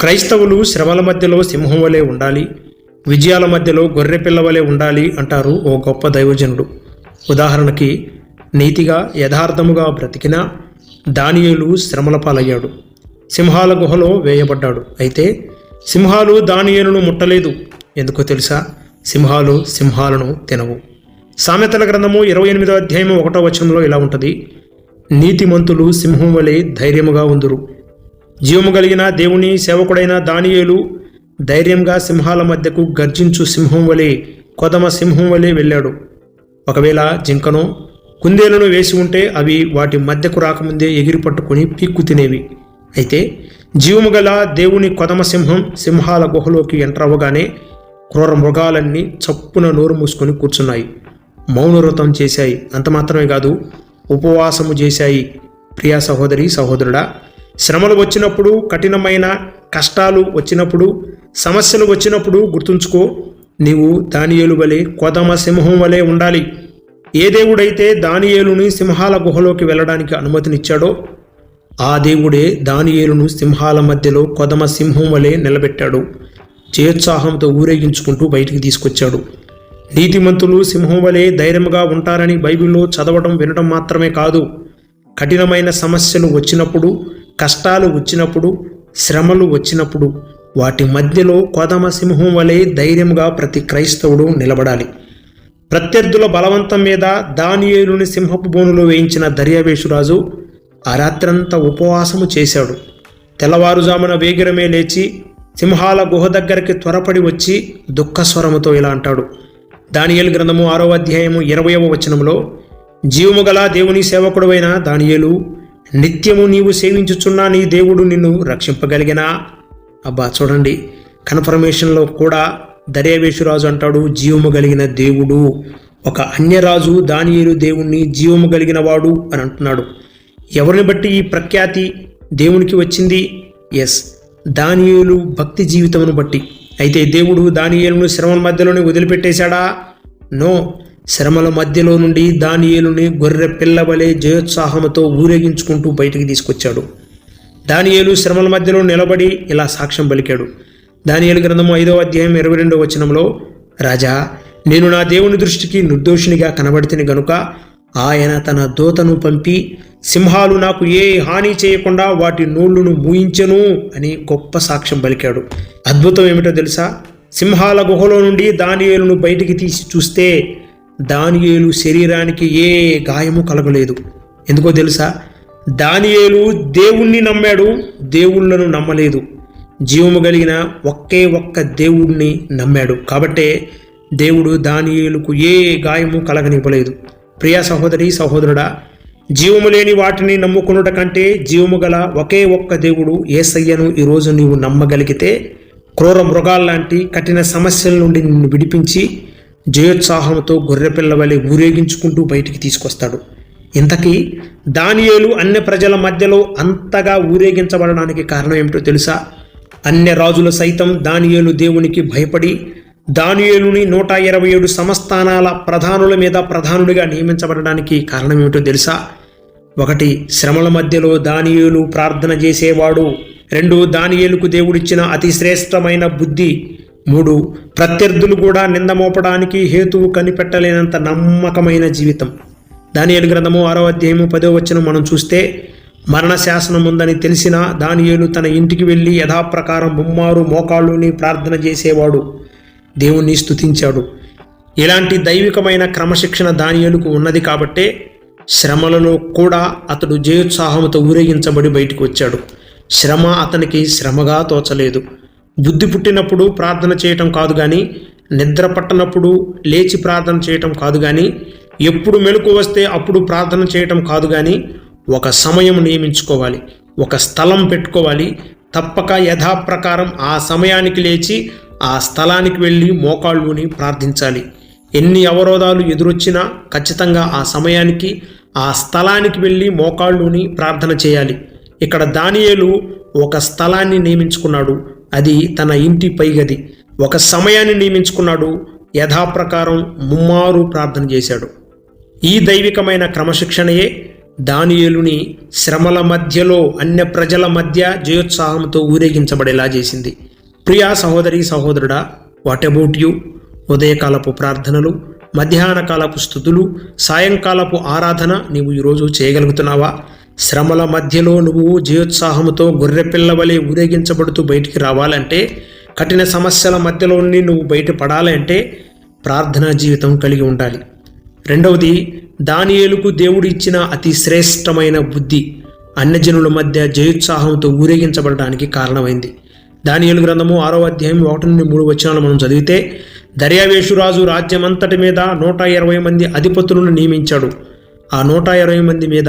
క్రైస్తవులు శ్రమల మధ్యలో సింహం వలె ఉండాలి విజయాల మధ్యలో గొర్రె పిల్ల వలె ఉండాలి అంటారు ఓ గొప్ప దైవజనుడు. ఉదాహరణకి నీతిగా యథార్థముగా బ్రతికిన దానియులు శ్రమల పాలయ్యాడు. సింహాల గుహలో వేయబడ్డాడు. అయితే సింహాలు దానియులను ముట్టలేదు. ఎందుకో తెలుసా? సింహాలు సింహాలను తినవు. సామెతల గ్రంథము ఇరవై ఎనిమిదో అధ్యాయం ఒకటో వచనంలో ఇలా ఉంటుంది. నీతిమంతులు సింహం వలె ధైర్యముగా ఉందురు. జీవము కలిగిన దేవుని సేవకుడైన దానియేలు ధైర్యంగా సింహాల మధ్యకు గర్జించు సింహం వలె కొదమ సింహం వలె వెళ్ళాడు. ఒకవేళ జింకను కుందేలను వేసి ఉంటే అవి వాటి మధ్యకు రాకముందే ఎగిరి పట్టుకుని పీక్కు తినేవి. అయితే జీవము గల దేవుని కొదమ సింహం సింహాల గుహలోకి ఎంటర్ అవ్వగానే క్రూర మృగాలన్నీ చప్పున నోరు మూసుకొని కూర్చున్నాయి. మౌనవ్రతం చేశాయి. అంత మాత్రమే కాదు ఉపవాసము చేశాయి. ప్రియా సహోదరి సహోదరుడా శ్రమలు వచ్చినప్పుడు కఠినమైన కష్టాలు వచ్చినప్పుడు సమస్యలు వచ్చినప్పుడు గుర్తుంచుకో నీవు దానియేలు వలె కొదమ సింహం వలె ఉండాలి. ఏ దేవుడైతే దానియేలుని సింహాల గుహలోకి వెళ్ళడానికి అనుమతినిచ్చాడో ఆ దేవుడే దానియేలును సింహాల మధ్యలో కొదమ సింహం వలె నిలబెట్టాడు. చేత్సాహంతో ఊరేగించుకుంటూ బయటికి తీసుకొచ్చాడు. నీతిమంతులు సింహం వలె ధైర్యంగా ఉంటారని బైబిల్లో చదవడం వినడం మాత్రమే కాదు. కఠినమైన సమస్యలు వచ్చినప్పుడు కష్టాలు వచ్చినప్పుడు శ్రమలు వచ్చినప్పుడు వాటి మధ్యలో కోదమ సింహం వలె ధైర్యంగా ప్రతి క్రైస్తవుడు నిలబడాలి. ప్రత్యర్థుల బలవంతం మీద దానియేలుని సింహపు బోనులో వేయించిన దర్యావేషురాజు ఆ రాత్రంతా ఉపవాసము చేశాడు. తెల్లవారుజామున వేగిరమే లేచి సింహాల గుహ దగ్గరికి త్వరపడి వచ్చి దుఃఖస్వరముతో ఇలా అంటాడు. దానియేలు గ్రంథము ఆరో అధ్యాయము ఇరవయవ వచనంలో జీవము గల దేవుని సేవకుడువైన దానియేలు నిత్యము నీవు సేవించుచున్న నీ దేవుడు నిన్ను రక్షింపగలిగినా. అబ్బా చూడండి. కన్ఫర్మేషన్లో కూడా దర్యావేషురాజు అంటాడు జీవము కలిగిన దేవుడు. ఒక అన్యరాజు దానియేలు దేవుణ్ణి జీవము కలిగిన వాడు అని అంటున్నాడు. ఎవరిని బట్టి ఈ ప్రఖ్యాతి దేవునికి వచ్చింది? ఎస్ దానియేలు భక్తి జీవితమును బట్టి. అయితే దేవుడు దానియేలును శ్రమల మధ్యలోనే వదిలిపెట్టేశాడా? నో శ్రమల మధ్యలో నుండి దానియేలుని గొర్రె పిల్లవలే జయోత్సాహంతో ఊరేగించుకుంటూ బయటికి తీసుకొచ్చాడు. దానియేలు శ్రమల మధ్యలో నిలబడి ఇలా సాక్ష్యం పలికాడు. దానియేలు గ్రంథం ఐదవ అధ్యాయం ఇరవై రెండవ వచనంలో రాజా నేను నా దేవుని దృష్టికి నిర్దోషినిగా కనబడితిని గనుక ఆయన తన దూతను పంపి సింహాలు నాకు ఏ హాని చేయకుండా వాటి నోళ్ళను మూయించెను అని గొప్ప సాక్ష్యం పలికాడు. అద్భుతం ఏమిటో తెలుసా? సింహాల గుహలో నుండి దానియేలును బయటికి తీసి చూస్తే దానియేలు శరీరానికి ఏ గాయము కలగలేదు. ఎందుకో తెలుసా? దానియేలు దేవుణ్ణి నమ్మాడు దేవుళ్ళను నమ్మలేదు. జీవము కలిగిన ఒకే ఒక్క దేవుణ్ణి నమ్మాడు. కాబట్టే దేవుడు దానియేలుకు ఏ గాయము కలగనివ్వలేదు. ప్రియా సహోదరి సహోదరుడా జీవము లేని వాటిని నమ్ముకునుట కంటే జీవము గల ఒకే ఒక్క దేవుడు ఏసయ్యను ఈరోజు నీవు నమ్మగలిగితే క్రూర మృగాల్లాంటి కఠిన సమస్యల నుండి నిన్ను విడిపించి జయోత్సాహంతో గొర్రెపిల్ల వలె ఊరేగించుకుంటూ బయటికి తీసుకొస్తాడు. ఇంతకీ దానియేలు అన్య ప్రజల మధ్యలో అంతగా ఊరేగించబడడానికి కారణం ఏమిటో తెలుసా? అన్య రాజులు సైతం దానియేలు దేవునికి భయపడి దానియేలుని నూట ఇరవై ఏడు సంస్థానాల ప్రధానుల మీద ప్రధానుడిగా నియమించబడడానికి కారణం ఏమిటో తెలుసా? ఒకటి శ్రమల మధ్యలో దానియేలు ప్రార్థన చేసేవాడు. రెండు దానియేలుకు దేవుడిచ్చిన అతి శ్రేష్టమైన బుద్ధి. మూడు ప్రత్యర్థులు కూడా నింద మోపడానికి హేతువు కనిపెట్టలేనంత నమ్మకమైన జీవితం. దానియేలు గ్రంథము ఆరో అధ్యాయము పదో వచ్చిన మనం చూస్తే మరణ శాసనం ఉందని తెలిసిన దానియేలు తన ఇంటికి వెళ్ళి యథాప్రకారం బొమ్మారు మోకాళ్ళుని ప్రార్థన చేసేవాడు. దేవుణ్ణి స్తుతించాడు. ఇలాంటి దైవికమైన క్రమశిక్షణ దానియేలుకు ఉన్నది కాబట్టే శ్రమలలో కూడా అతడు జయోత్సాహంతో ఊరేగించబడి బయటకు వచ్చాడు. శ్రమ అతనికి శ్రమగా తోచలేదు. బుద్ధి పుట్టినప్పుడు ప్రార్థన చేయటం కాదు కానీ నిద్ర పట్టనప్పుడు లేచి ప్రార్థన చేయటం కాదు కానీ ఎప్పుడు మెలకు వస్తే అప్పుడు ప్రార్థన చేయటం కాదు కానీ ఒక సమయం నియమించుకోవాలి ఒక స్థలం పెట్టుకోవాలి. తప్పక యథాప్రకారం ఆ సమయానికి లేచి ఆ స్థలానికి వెళ్ళి మోకాళ్ళుని ప్రార్థించాలి. ఎన్ని అవరోధాలు ఎదురొచ్చినా ఖచ్చితంగా ఆ సమయానికి ఆ స్థలానికి వెళ్ళి మోకాళ్ళుని ప్రార్థన చేయాలి. ఇక్కడ దానియేలు ఒక స్థలాన్ని నియమించుకున్నాడు. అది తన ఇంటి పైగది. ఒక సమయాన్ని నియమించుకున్నాడు. యథాప్రకారం ముమ్మారు ప్రార్థన చేశాడు. ఈ దైవికమైన క్రమశిక్షణయే దానియేలుని శ్రమల మధ్యలో అన్య ప్రజల మధ్య జయోత్సాహంతో ఊరేగించబడేలా చేసింది. ప్రియా సహోదరి సహోదరుడా వాట్ అబౌట్ యూ ఉదయకాలపు ప్రార్థనలు మధ్యాహ్న కాలపు స్థుతులు సాయంకాలపు ఆరాధన నీవు ఈరోజు చేయగలుగుతున్నావా? శ్రమల మధ్యలో నువ్వు జయోత్సాహంతో గొర్రెపిల్ల వలె ఊరేగించబడుతూ బయటికి రావాలంటే కఠిన సమస్యల మధ్యలో నుండి నువ్వు బయటపడాలంటే ప్రార్థనా జీవితం కలిగి ఉండాలి. రెండవది దానియేలుకు దేవుడు ఇచ్చిన అతి శ్రేష్టమైన బుద్ధి అన్యజనుల మధ్య జయోత్సాహంతో ఊరేగించబడడానికి కారణమైంది. దానియేలు గ్రంథము ఆరో అధ్యాయం ఒకటి నుండి మూడు వచనాలు మనం చదివితే దర్యావేషురాజు రాజ్యమంతటి మీద నూట ఇరవై మంది అధిపతులను నియమించాడు. ఆ నూట ఇరవై మంది మీద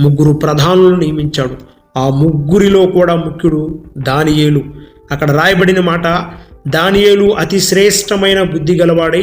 ముగ్గురు ప్రధానులను నియమించాడు. ఆ ముగ్గురిలో కూడా ముఖ్యుడు దానియేలు. అక్కడ రాయబడిన మాట దానియేలు అతి శ్రేష్టమైన బుద్ధి గలవాడై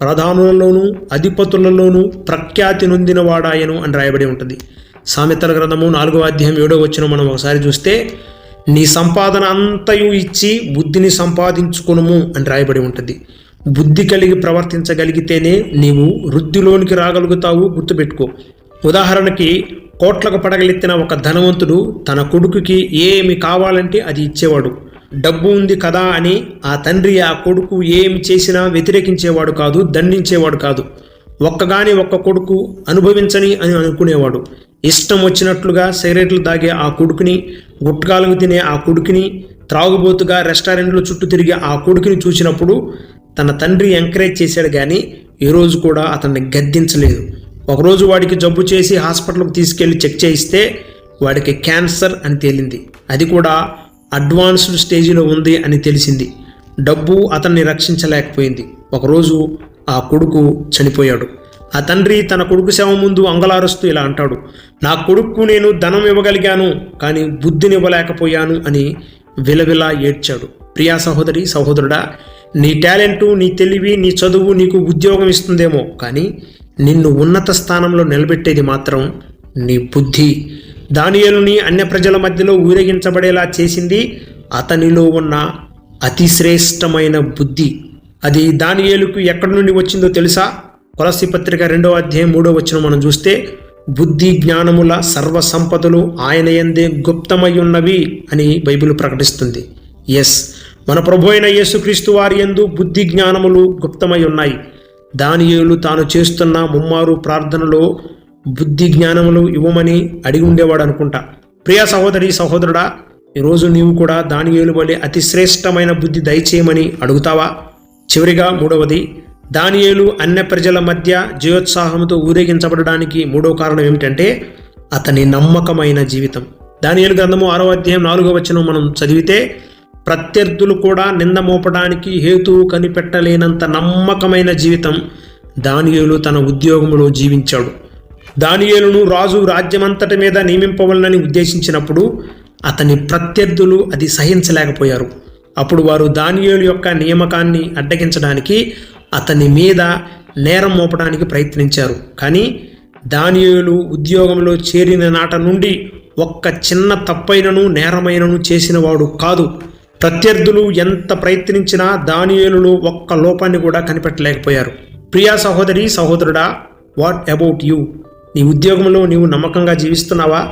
ప్రధానులలోనూ అధిపతులలోనూ ప్రఖ్యాతి నొందినవాడాయను అని రాయబడి ఉంటుంది. సామెతల గ్రంథము నాలుగవ అధ్యాయం ఏడో వచ్చిన మనం ఒకసారి చూస్తే నీ సంపాదన అంతయు ఇచ్చి బుద్ధిని సంపాదించుకునుము అని రాయబడి ఉంటుంది. బుద్ధి కలిగి ప్రవర్తించగలిగితేనే నీవు వృద్ధిలోనికి రాగలుగుతావు గుర్తుపెట్టుకో. ఉదాహరణకి కోట్లకు పడగలెత్తిన ఒక ధనవంతుడు తన కొడుకుకి ఏమి కావాలంటే అది ఇచ్చేవాడు. డబ్బు ఉంది కదా అని ఆ తండ్రి ఆ కొడుకు ఏమి చేసినా వ్యతిరేకించేవాడు కాదు దండించేవాడు కాదు. ఒక్కగాని ఒక్క కొడుకు అనుభవించని అని అనుకునేవాడు. ఇష్టం వచ్చినట్లుగా సిగరెట్లు తాగే ఆ కొడుకుని గుట్కాలకు తినే ఆ కొడుకుని త్రాగుబోతుగా రెస్టారెంట్లో చుట్టూ తిరిగే ఆ కొడుకుని చూసినప్పుడు తన తండ్రి ఎంకరేజ్ చేశాడు కానీ ఈరోజు కూడా అతన్ని గద్దించలేదు. ఒకరోజు వాడికి జబ్బు చేసి హాస్పిటల్కి తీసుకెళ్ళి చెక్ చేయిస్తే వాడికి క్యాన్సర్ అని తేలింది. అది కూడా అడ్వాన్స్డ్ స్టేజిలో ఉంది అని తెలిసింది. డబ్బు అతన్ని రక్షించలేకపోయింది. ఒకరోజు ఆ కొడుకు చనిపోయాడు. ఆ తండ్రి తన కొడుకు సేవ ముందు అంగలారుస్తూ ఇలా అంటాడు నా కొడుకు నేను ధనం ఇవ్వగలిగాను కానీ బుద్ధినివ్వలేకపోయాను అని విలవిలా ఏడ్చాడు. ప్రియా సహోదరి సహోదరుడా నీ టాలెంటు నీ తెలివి నీ చదువు నీకు ఉద్యోగం ఇస్తుందేమో కానీ నిన్ను ఉన్నత స్థానంలో నిలబెట్టేది మాత్రం నీ బుద్ధి. దానియేలుని అన్య ప్రజల మధ్యలో ఊరేగించబడేలా చేసింది అతనిలో ఉన్న అతిశ్రేష్టమైన బుద్ధి. అది దానియేలుకు ఎక్కడి నుండి వచ్చిందో తెలుసా? కొలసి పత్రిక రెండవ అధ్యాయం మూడో వచ్చిన మనం చూస్తే బుద్ధి జ్ఞానముల సర్వ సంపదలు ఆయన ఎందే గుప్తమై ఉన్నవి అని బైబిల్ ప్రకటిస్తుంది. ఎస్ మన ప్రభు అయిన యేసుక్రీస్తు వారి యందు బుద్ధి జ్ఞానములు గుప్తమై ఉన్నాయి. దానియేలు తాను చేస్తున్న ముమ్మారు ప్రార్థనలో బుద్ధి జ్ఞానములు ఇవ్వమని అడిగి ఉండేవాడు అనుకుంటా. ప్రియ సహోదరి సహోదరుడా ఈరోజు నీవు కూడా దానియేలు వలె అతి శ్రేష్టమైన బుద్ధి దయచేయమని అడుగుతావా? చివరిగా మూడవది దానియేలు అన్య ప్రజల మధ్య జయోత్సాహంతో ఊరేగించబడడానికి మూడో కారణం ఏమిటంటే అతని నమ్మకమైన జీవితం. దానియేలు గ్రంథము ఆరో అధ్యాయం నాలుగో వచనం మనం చదివితే ప్రత్యర్థులు కూడా నింద మోపడానికి హేతువు కనిపెట్టలేనంత నమ్మకమైన జీవితం దానియేలు తన ఉద్యోగంలో జీవించాడు. దానియేలును రాజు రాజ్యమంతటి మీద నియమింపవలనని ఉద్దేశించినప్పుడు అతని ప్రత్యర్థులు అది సహించలేకపోయారు. అప్పుడు వారు దానియేలు యొక్క నియామకాన్ని అడ్డగించడానికి అతని మీద నేరం మోపడానికి ప్రయత్నించారు. కానీ దానియేలు ఉద్యోగంలో చేరిన నాట నుండి ఒక్క చిన్న తప్పైనను నేరమైనను చేసినవాడు కాదు. ప్రత్యర్థులు ఎంత ప్రయత్నించినా దానియేలులో ఒక్క లోపాన్ని కూడా కనిపెట్టలేకపోయారు. ప్రియా సహోదరి సహోదరుడా వాట్ అబౌట్ యూ నీ ఉద్యోగంలో నీవు నమ్మకంగా జీవిస్తున్నావా?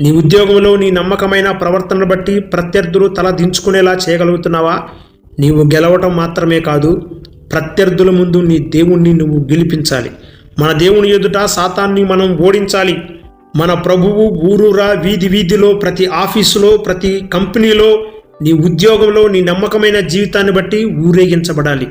నీ ఉద్యోగంలో నీ నమ్మకమైన ప్రవర్తనను బట్టి ప్రత్యర్థులు తల దించుకునేలా చేయగలుగుతున్నావా? నీవు గెలవటం మాత్రమే కాదు ప్రత్యర్థుల ముందు నీ దేవుణ్ణి నువ్వు గెలిపించాలి. మన దేవుని ఎదుట సాతాన్ని మనం ఓడించాలి. మన ప్రభువు ఊరూరా వీధి వీధిలో ప్రతి ఆఫీసులో ప్రతి కంపెనీలో నీ ఉద్యోగంలో నీ నమ్మకమైన జీవితాన్ని బట్టి ఊరేగించబడాలి.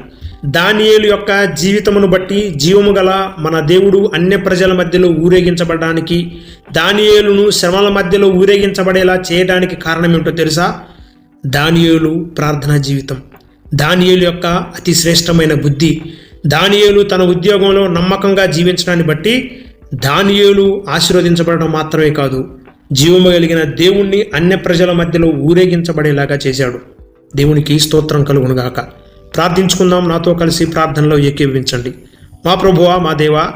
దానియేలు యొక్క జీవితమును బట్టి జీవము గల మన దేవుడు అన్య ప్రజల మధ్యలో ఊరేగించబడడానికి దానియేలును శ్రమల మధ్యలో ఊరేగించబడేలా చేయడానికి కారణం ఏమిటో తెలుసా? దానియేలు ప్రార్థనా జీవితం. దానియేలు యొక్క అతి శ్రేష్టమైన బుద్ధి. దానియేలు తన ఉద్యోగంలో నమ్మకంగా జీవించడాన్ని బట్టి దానియేలు ఆశీర్వదించబడడం మాత్రమే కాదు. జీవము కలిగిన దేవుణ్ణి అన్య ప్రజల మధ్యలో ఊరేగించబడేలాగా చేశాడు. దేవునికి స్తోత్రం కలుగునుగాక. ప్రార్థించుకుందాం. నాతో కలిసి ప్రార్థనలో ఏకీవించండి మా ప్రభువా మా దేవా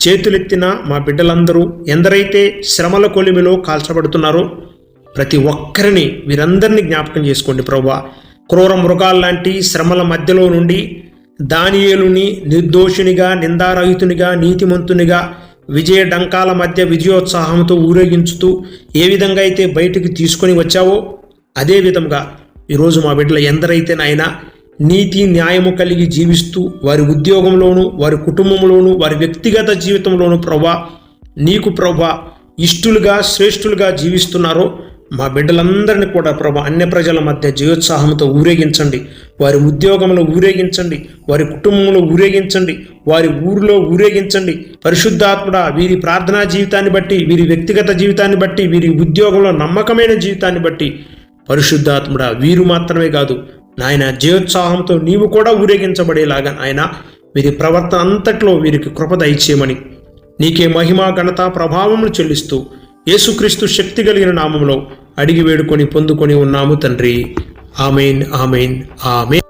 చేతులెత్తిన మా బిడ్డలందరూ ఎందరైతే శ్రమల కొలిమిలో కాల్చబడుతున్నారో ప్రతి ఒక్కరిని వీరందరినీ జ్ఞాపకం చేసుకోండి ప్రభా క్రూర మృగాల్లాంటి శ్రమల మధ్యలో నుండి దానియేలుని నిర్దోషునిగా నిందారహితునిగా నీతిమంతునిగా విజయ డంకాల మధ్య విజయోత్సాహంతో ఊరేగించుతూ ఏ విధంగా అయితే బయటికి తీసుకొని వచ్చావో అదే విధంగా ఈరోజు మా బిడ్డలు ఎందరైతే నీతి న్యాయము కలిగి జీవిస్తూ వారి ఉద్యోగంలోనూ వారి కుటుంబంలోనూ వారి వ్యక్తిగత జీవితంలోనూ ప్రభా నీకు ప్రభా ఇష్టులుగా శ్రేష్ఠులుగా జీవిస్తున్నారో మా బిడ్డలందరినీ కూడా ప్రభా అన్య ప్రజల మధ్య జీవోత్సాహంతో ఊరేగించండి. వారి ఉద్యోగంలో ఊరేగించండి. వారి కుటుంబంలో ఊరేగించండి. వారి ఊరిలో ఊరేగించండి. పరిశుద్ధాత్ముడ వీరి ప్రార్థనా జీవితాన్ని బట్టి వీరి వ్యక్తిగత జీవితాన్ని బట్టి వీరి ఉద్యోగంలో నమ్మకమైన జీవితాన్ని బట్టి పరిశుద్ధాత్ముడ వీరు మాత్రమే కాదు నాయన జీవోత్సాహంతో నీవు కూడా ఊరేగించబడేలాగా ఆయన వీరి ప్రవర్తన అంతట్లో వీరికి కృప దయచేయమని నీకే మహిమ ఘనత ప్రభావములు చెల్లిస్తూ యేసుక్రీస్తు శక్తి కలిగిన నామంలో అడిగి వేడుకొని పొందుకొని ఉన్నాము తండ్రి. Amen amen amen.